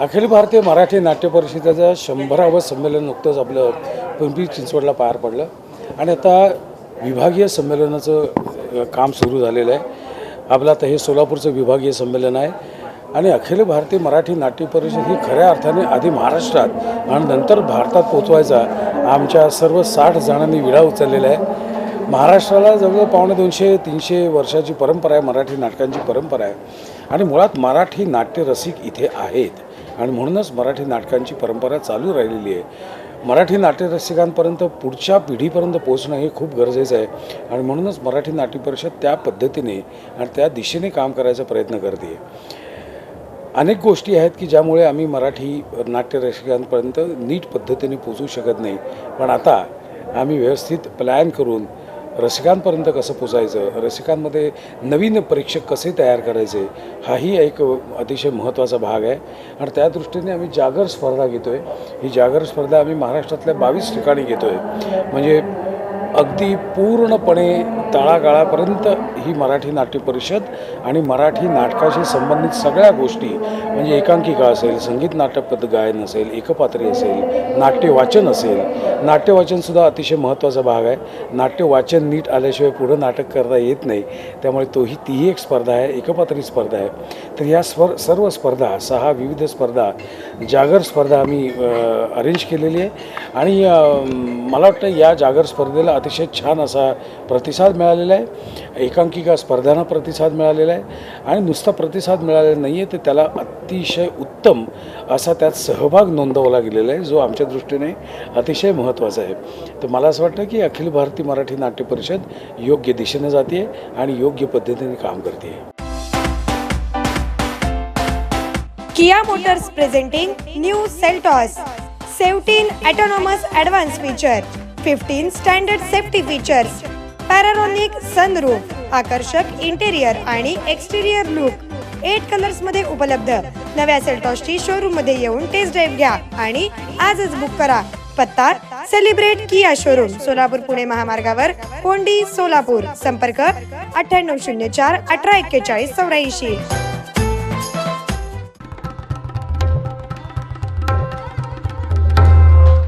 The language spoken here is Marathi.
अखिल भारतीय मराठी नाट्य परिषदेचं शंभरावं संमेलन नुकतंच आपलं पिंपरी चिंचवडला पार पडलं. आणि आता विभागीय संमेलनाचं काम सुरू झालेलं आहे. आपलं आता हे सोलापूरचं विभागीय संमेलन आहे. आणि अखिल भारतीय मराठी नाट्य परिषद ही खऱ्या अर्थाने आधी महाराष्ट्रात आणि नंतर भारतात पोचवायचा आमच्या सर्व साठ जणांनी विडा उचललेला आहे. महाराष्ट्राला जवळजवळ पावणे दोनशे तीनशे वर्षाची परंपरा आहे मराठी नाटकांची परंपरा आहे. आणि मुळात मराठी नाट्यरसिक इथे आहेत. आणि म्हणूनच मराठी नाटकांची परंपरा चालू राहिलेली आहे. मराठी नाट्यरसिकांपर्यंत पुढच्या पिढीपर्यंत पोहोचणं हे खूप गरजेचं आहे. आणि म्हणूनच मराठी नाट्य परिषद त्या पद्धतीने आणि त्या दिशेने काम करायचा प्रयत्न करते. अनेक गोष्टी आहेत की ज्यामुळे आम्ही मराठी नाट्यरसिकांपर्यंत नीट पद्धतीने पोचू शकत नाही. पण आता आम्ही व्यवस्थित प्लॅन करून रसिकांपर्यंत कसं पोचायचं? रसिकांमध्ये नवीन प्रेक्षक कसे तयार करायचे? हाही एक अतिशय महत्त्वाचा भाग आहे. आणि त्या दृष्टीने आम्ही जागर स्पर्धा घेतो आहे ही जागर स्पर्धा आम्ही महाराष्ट्रातल्या बावीस ठिकाणी घेतो आहे म्हणजे अगदी पूर्णपणे तळागाळापर्यंत ही मराठी नाट्य परिषद आणि मराठी नाटकाशी संबंधित सगळ्या गोष्टी म्हणजे एकांकिका असेल संगीत नाटकपद गायन असेल एकपात्री असेल नाट्यवाचन असेल. नाट्यवाचनसुद्धा अतिशय महत्त्वाचा भाग आहे. नाट्यवाचन नीट आल्याशिवाय पुढं नाटक करता येत नाही. त्यामुळे तोही तीही एक स्पर्धा आहे एकपात्री स्पर्धा आहे. तर ह्या स्वर सर्व स्पर्धा सहा विविध स्पर्धा जागर स्पर्धा आम्ही अरेंज केलेली आहे. आणि मला वाटतं या जागर स्पर्धेला अतिशय छान असा प्रतिसाद मिळालेला आहे. एकांकिका स्पर्धांना प्रतिसाद मिळालेला आहे. आणि नुसता प्रतिसाद मिळालेला नाही आहे तर त्याला अतिशय उत्तम असा त्यात सहभाग नोंदवला गेलेला आहे जो आमच्या दृष्टीने अतिशय महत्त्वाचा आहे. तर मला असं वाटतं की अखिल भारतीय मराठी नाट्य परिषद योग्य दिशेने जाते आणि योग्य पद्धतीने काम करते Kia motors presenting new Seltos. 17 autonomous advanced feature 15 standard safety features, panoramic sunroof आकर्षक इंटेरियर आणि एक्सटेरियर लुक एट कलर्समध्ये उपलब्ध. नव्या सेल्टॉसची शोरूममध्ये येऊन टेस्ट ड्राईव्ह घ्या आणि आजच बुक करा. पत्ता celebrate Kia showroom Solapur Pune महामार्गावर कोंडी सोलापूर. संपर्क अठ्ठ्याण्णव शून्य चार अठरा एक्केचाळीस चौऱ्याऐंशी.